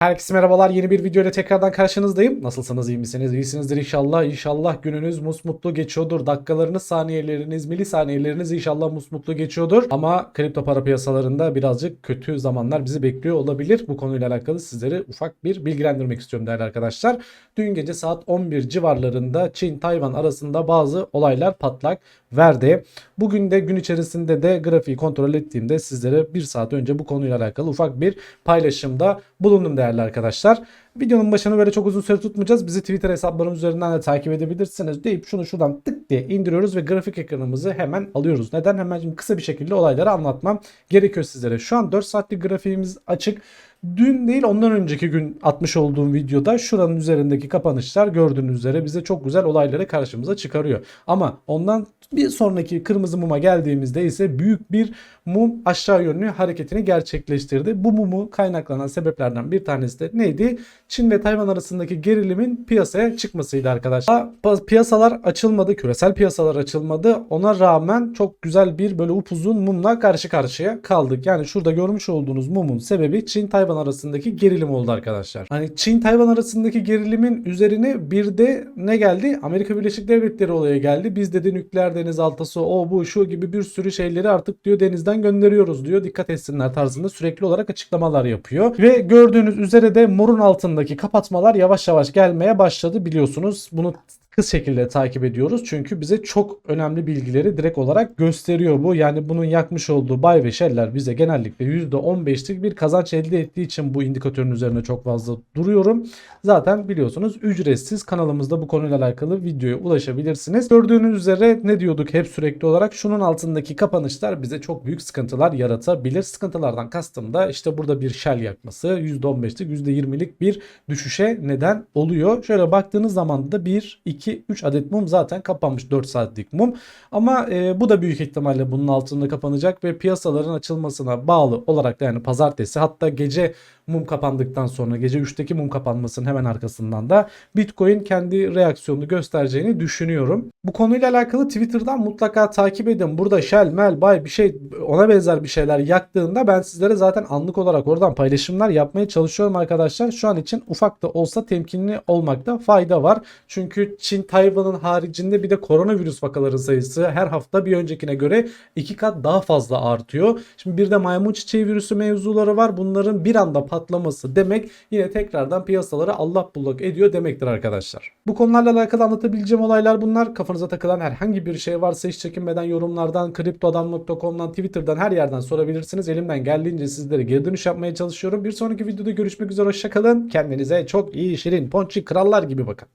Herkese merhabalar. Yeni bir video tekrardan karşınızdayım. Nasılsınız? iyi misiniz? İyisinizdir inşallah. İnşallah gününüz musmutlu geçiyordur. Dakikalarınız, saniyeleriniz, milisaniyeleriniz inşallah musmutlu geçiyordur. Ama kripto para piyasalarında birazcık kötü zamanlar bizi bekliyor olabilir. Bu konuyla alakalı sizleri ufak bir bilgilendirmek istiyorum değerli arkadaşlar. Dün gece saat 11 civarlarında Çin-Tayvan arasında bazı olaylar patlak verdi. Bugün de gün içerisinde de grafiği kontrol ettiğimde sizlere bir saat önce bu konuyla alakalı ufak bir paylaşımda bulundum değerli arkadaşlar. Videonun başını böyle çok uzun süre tutmayacağız. Bizi Twitter hesaplarımız üzerinden de takip edebilirsiniz deyip şunu şuradan tık diye indiriyoruz ve grafik ekranımızı hemen alıyoruz. Neden? Hemen şimdi kısa bir şekilde olayları anlatmam gerekiyor sizlere. Şu an 4 saatlik grafiğimiz açık. Dün değil ondan önceki gün atmış olduğum videoda şuranın üzerindeki kapanışlar gördüğünüz üzere bize çok güzel olayları karşımıza çıkarıyor. Ama ondan bir sonraki kırmızı muma geldiğimizde ise büyük bir mum aşağı yönlü hareketini gerçekleştirdi. Bu mumu kaynaklanan sebeplerden bir tanesi de neydi? Çin ve Tayvan arasındaki gerilimin piyasaya çıkmasıydı arkadaşlar. Piyasalar açılmadı, küresel piyasalar açılmadı. Ona rağmen çok güzel bir böyle upuzun mumla karşı karşıya kaldık. Yani şurada görmüş olduğunuz mumun sebebi Çin-Tayvan arasındaki gerilim oldu arkadaşlar. Hani Çin-Tayvan arasındaki gerilimin üzerine bir de ne geldi? Amerika Birleşik Devletleri olaya geldi. Biz dedi nükleer denizaltısı o bu şu gibi bir sürü şeyleri artık diyor denizden gönderiyoruz diyor. Dikkat etsinler tarzında sürekli olarak açıklamalar yapıyor. Ve gördüğünüz üzere de morun altındaki kapatmalar yavaş yavaş gelmeye başladı biliyorsunuz. Bunu hız şekilde takip ediyoruz. Çünkü bize çok önemli bilgileri direkt olarak gösteriyor bu. Yani bunun yakmış olduğu buy ve shell'ler bize genellikle %15'lik bir kazanç elde ettiği için bu indikatörün üzerine çok fazla duruyorum. Zaten biliyorsunuz ücretsiz kanalımızda bu konuyla alakalı videoya ulaşabilirsiniz. Gördüğünüz üzere ne diyorduk hep sürekli olarak şunun altındaki kapanışlar bize çok büyük sıkıntılar yaratabilir. Sıkıntılardan kastım da işte burada bir shell yakması %15'lik %20'lik bir düşüşe neden oluyor. Şöyle baktığınız zaman da 1, 2, 3 adet mum zaten kapanmış 4 saatlik mum. Ama e, bu da büyük ihtimalle bunun altında kapanacak ve piyasaların açılmasına bağlı olarak yani pazartesi hatta gece mum kapandıktan sonra gece 3'teki mum kapanmasının hemen arkasından da Bitcoin kendi reaksiyonunu göstereceğini düşünüyorum. Bu konuyla alakalı Twitter'dan mutlaka takip edin. Burada Shell, Mel, Bay bir şey ona benzer bir şeyler yaktığında ben sizlere zaten anlık olarak oradan paylaşımlar yapmaya çalışıyorum arkadaşlar. Şu an için ufak da olsa temkinli olmakta fayda var. Çünkü Çin, Tayvan'ın haricinde bir de koronavirüs vakaları sayısı her hafta bir öncekine göre iki kat daha fazla artıyor. Şimdi bir de maymun çiçeği virüsü mevzuları var. Bunların bir anda patlaması demek yine tekrardan piyasaları allak bullak ediyor demektir arkadaşlar. Bu konularla alakalı anlatabileceğim olaylar bunlar. Kafanıza takılan herhangi bir şey varsa hiç çekinmeden yorumlardan, kriptoadam.com'dan, Twitter'dan her yerden sorabilirsiniz. Elimden geldiğince sizlere geri dönüş yapmaya çalışıyorum. Bir sonraki videoda görüşmek üzere. Hoşçakalın. Kendinize çok iyi, şirin, ponçik, krallar gibi bakın.